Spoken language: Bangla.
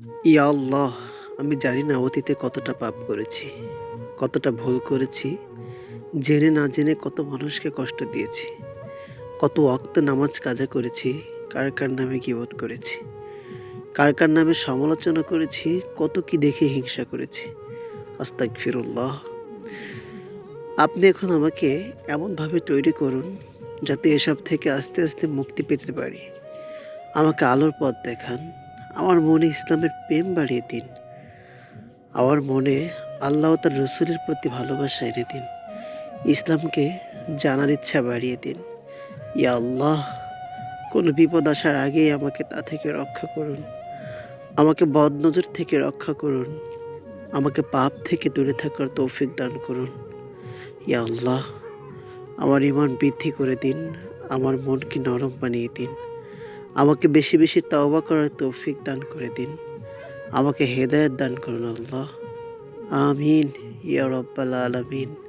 ইয়া আল্লাহ, আমি জানি না অতীতে কতটা পাপ করেছি, কতটা ভুল করেছি, জেনে না জেনে কত মানুষকে কষ্ট দিয়েছি, কত অক্ত নামাজ কাজা করেছি, কার কার নামে গিবত করেছি, কার কার নামে সমালোচনা করেছি, কত কি দেখে হিংসা করেছি। আস্তাক ফিরুল্লাহ আপনি এখন আমাকে এমনভাবে তৈরি করুন, যাতে এসব থেকে আস্তে আস্তে মুক্তি পেতে পারি। আমাকে আলোর পথ দেখান। আমার মনে ইসলামের প্রেম বাড়িয়ে দিন। আমার মনে আল্লাহ তার রসুলের প্রতি ভালোবাসা এনে দিন। ইসলামকে জানার ইচ্ছা বাড়িয়ে দিন। ইয়া আল্লাহ, কোনো বিপদ আসার আগেই আমাকে তা থেকে রক্ষা করুন। আমাকে বদনজর থেকে রক্ষা করুন। আমাকে পাপ থেকে দূরে থাকার তৌফিক দান করুন। ইয়া আল্লাহ, আমার ইমান বৃদ্ধি করে দিন। আমার মনকে নরম বানিয়ে দিন। আমাকে বেশি বেশি তওবা করার তৌফিক দান করে দিন। আমাকে হেদায়ত দান করুন আল্লাহ। আমিন, ইয়া রব্বাল আলামিন।